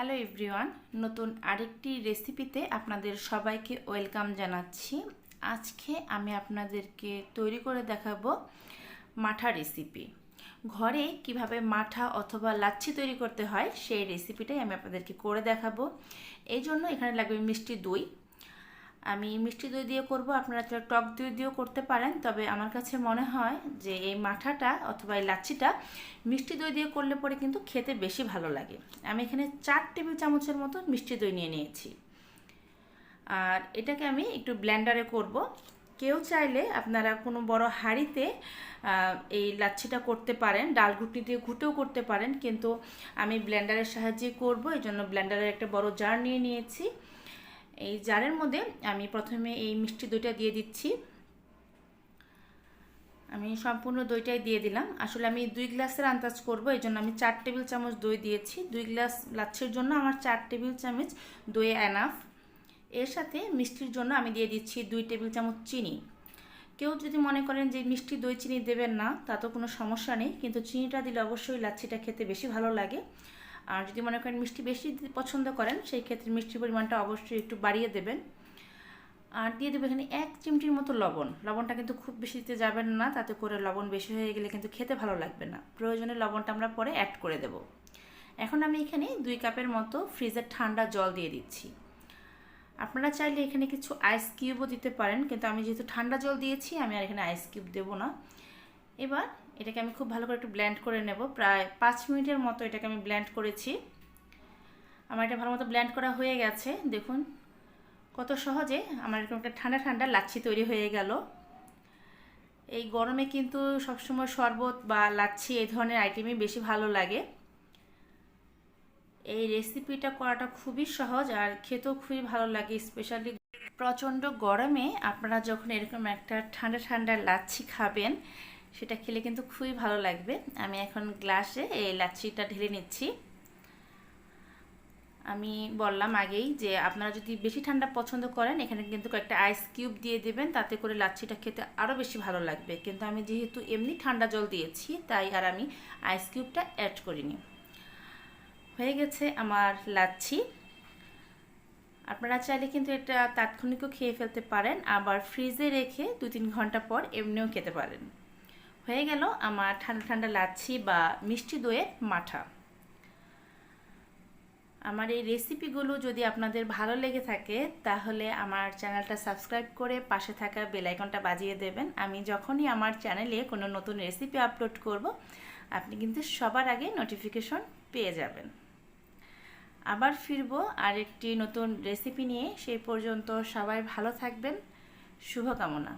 Hello everyone নতুন আরেকটি রেসিপিতে আপনাদের সবাইকে ওয়েলকাম জানাচ্ছি। আজকে আমি আপনাদেরকে তৈরি করে দেখাবো মাঠা রেসিপি ঘরে কীভাবে মাঠা অথবা লাচ্ছি তৈরি করতে হয়, সেই রেসিপিটাই আমি আপনাদেরকে করে দেখাবো। এই জন্য এখানে লাগবে মিষ্টি দই আমি মিষ্টি দই দিয়ে করব, আপনারা তো টক দই দিয়েও করতে পারেন, তবে আমার কাছে মনে হয় যে এই মাঠাটা অথবা এই লাচ্ছিটা মিষ্টি দই দিয়ে করলে পরে কিন্তু খেতে বেশি ভালো লাগে। আমি এখানে চার টেবিল চামচের মতো মিষ্টি দই নিয়ে নিয়েছি। আর এটাকে আমি একটু ব্ল্যান্ডারে করব। কেউ চাইলে আপনারা কোনো বড় হাঁড়িতে এই লাচ্ছিটা করতে পারেন, ডাল ঘুটনি দিয়ে ঘুটেও করতে পারেন, কিন্তু আমি ব্ল্যান্ডারের সাহায্যে করব এই জন্য ব্ল্যান্ডারের একটা বড় জার নিয়ে নিয়েছি। এই জারের মধ্যে আমি প্রথমে এই মিষ্টি দইটা দিয়ে দিচ্ছি। আমি সম্পূর্ণ দইটাই দিয়ে দিলাম। আসলে আমি দুই গ্লাসের আন্দাজ করব এই জন্য আমি চার টেবিল চামচ দই দিয়েছি। দুই গ্লাস লাচ্ছের জন্য আমার চার টেবিল চামচ দই অ্যানাফ এর সাথে মিষ্টির জন্য আমি দিয়ে দিচ্ছি দুই টেবিল চামচ চিনি। কেউ যদি মনে করেন যে মিষ্টি দই চিনি দেবেন না, তা তো কোনো সমস্যা নেই, কিন্তু চিনিটা দিলে অবশ্যই লাচ্ছিটা খেতে বেশি ভালো লাগে। আর যদি মনে করেন মিষ্টি বেশি পছন্দ করেন, সেই ক্ষেত্রে মিষ্টির পরিমাণটা অবশ্যই একটু বাড়িয়ে দেবেন। আর দিয়ে দেবো এখানে এক চিমটির মতো লবণ। লবণটা কিন্তু খুব বেশি দিতে যাবেন না, তাতে করে লবণ বেশি হয়ে গেলে কিন্তু খেতে ভালো লাগবে না। প্রয়োজনে লবণটা আমরা পরে অ্যাড করে দেব। এখন আমি এখানে দুই কাপের মতো ফ্রিজের ঠান্ডা জল দিয়ে দিচ্ছি। আপনারা চাইলে এখানে কিছু আইস কিউবও দিতে পারেন, কিন্তু আমি যেহেতু ঠান্ডা জল দিয়েছি, আমি আর এখানে আইস কিউব দেবো না। এবার এটাকে আমি খুব ভালো করে একটু ব্ল্যান্ড করে নেব। প্রায় পাঁচ মিনিটের মতো এটাকে আমি ব্ল্যান্ড করেছি। আমার এটা ভালো মতো ব্ল্যান্ড করা হয়ে গেছে। দেখুন, কত সহজে আমার এরকম একটা ঠান্ডা ঠান্ডা লাচ্ছি তৈরি হয়ে গেল। এই গরমে কিন্তু সবসময় শরবত বা লাচ্ছি এই ধরনের আইটেমই বেশি ভালো লাগে। এই রেসিপিটা করাটা খুবই সহজ আর খেতেও খুবই ভালো লাগে স্পেশালি প্রচণ্ড গরমে আপনারা যখন এরকম একটা ঠান্ডা ঠান্ডা লাচ্ছি খাবেন সেটা খেলে কিন্তু খুবই ভালো লাগবে। আমি এখন গ্লাসে এই লাচ্ছিটা ঢেলে নিচ্ছি। আমি বললাম আগেই যে আপনারা যদি বেশি ঠান্ডা পছন্দ করেন, এখানে কিন্তু কয়েকটা আইস কিউব দিয়ে দেবেন, তাতে করে লাচ্ছিটা খেতে আরও বেশি ভালো লাগবে। কিন্তু আমি যেহেতু এমনি ঠান্ডা জল দিয়েছি, তাই আর আমি আইস কিউবটা অ্যাড করিনি। হয়ে গেছে আমার লাচ্ছি। আপনারা চাইলে কিন্তু এটা তাৎক্ষণিকও খেয়ে ফেলতে পারেন, আবার ফ্রিজে রেখে দু তিন ঘণ্টা পর এমনিও খেতে পারেন। হয়ে গেল আমার ঠান্ডা ঠান্ডা লাচ্ছি বা মিষ্টি দইয়ের মাঠা। আমার এই রেসিপিগুলো যদি আপনাদের ভালো লেগে থাকে, তাহলে আমার চ্যানেলটা সাবস্ক্রাইব করে পাশে থাকা বেলাইকনটা বাজিয়ে দেবেন। আমি যখনই আমার চ্যানেলে কোনো নতুন রেসিপি আপলোড করব, আপনি কিন্তু সবার আগে নোটিফিকেশন পেয়ে যাবেন। আবার ফিরবো আরেকটি নতুন রেসিপি নিয়ে। সেই পর্যন্ত সবাই ভালো থাকবেন। শুভকামনা।